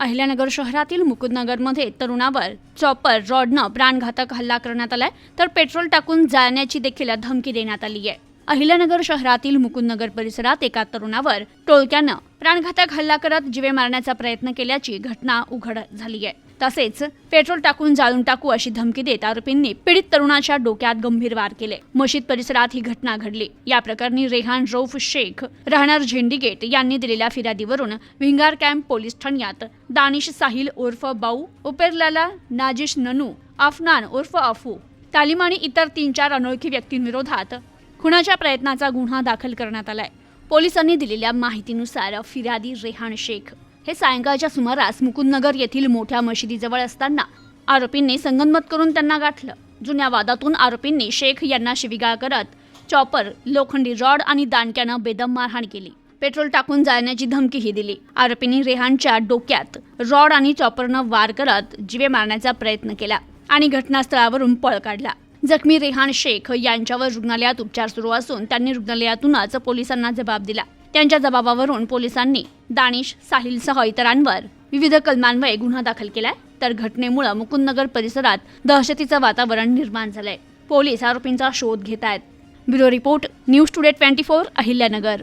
अहिल्यानगर शहरातील मुकुंदनगरमध्ये तरुणावर चॉपर रॉडनं प्राणघातक हल्ला करण्यात आलाय तर पेट्रोल टाकून जाळण्याची देखील धमकी देण्यात आली आहे अहिल्यानगर शहरातील मुकुंदनगर परिसरात एका तरुणावर टोळक्यानं प्राणघातक हल्ला करत जिवे मारण्याचा प्रयत्न केल्याची घटना उघड झाली आहे. तसेच पेट्रोल टाकून जाळून टाकू अशी धमकी देत आरोपींनी पीडित तरुणाच्या डोक्यात गंभीर वार केले. मशीद परिसरात ही घटना घडली. या प्रकरणी रेहान रौफ शेख राहणार झेंडीगेट यांनी दिलेल्या फिर्यादीवरून विंगार कॅम्प पोलीस ठाण्यात दानिश साहिल उर्फ बाऊ उपेरलाला नाजिश ननू अफनान उर्फ अफू तालिम आणि इतर तीन चार अनोळखी व्यक्तींविरोधात खुनाच्या प्रयत्नाचा गुन्हा दाखल करण्यात आलाय. पोलिसांनी दिलेल्या माहितीनुसार फिर्यादी रेहान शेख. हे सायंकाळच्या सुमारास मुकुंदनगर येथील मोठ्या मशिदीजवळ असताना आरोपींनी संगनमत करून त्यांना गाठलं. जुन्या वादातून आरोपींनी शेख यांना शिविगाळ करत चॉपर लोखंडी रॉड आणि दांडक्यानं बेदम मारहाण केली. पेट्रोल टाकून जाळण्याची धमकीही दिली. आरोपींनी रेहानच्या डोक्यात रॉड आणि चॉपरनं वार करत जिवे मारण्याचा प्रयत्न केला आणि घटनास्थळावरून पळ काढला. जखमी रेहान शेख यांच्यावर रुग्णालयात उपचार सुरू असून त्यांनी रुग्णालयातूनच पोलिसांना जबाब दिला. त्यांच्या जबाबावरून पोलिसांनी दानिश साहिलसह इतरांवर विविध कलमांवये गुन्हा दाखल केलाय. तर घटनेमुळे मुकुंदनगर परिसरात दहशतीचं वातावरण निर्माण झालंय. पोलीस आरोपींचा शोध घेत आहेत bureau report news today twenty four Ahilyanagar.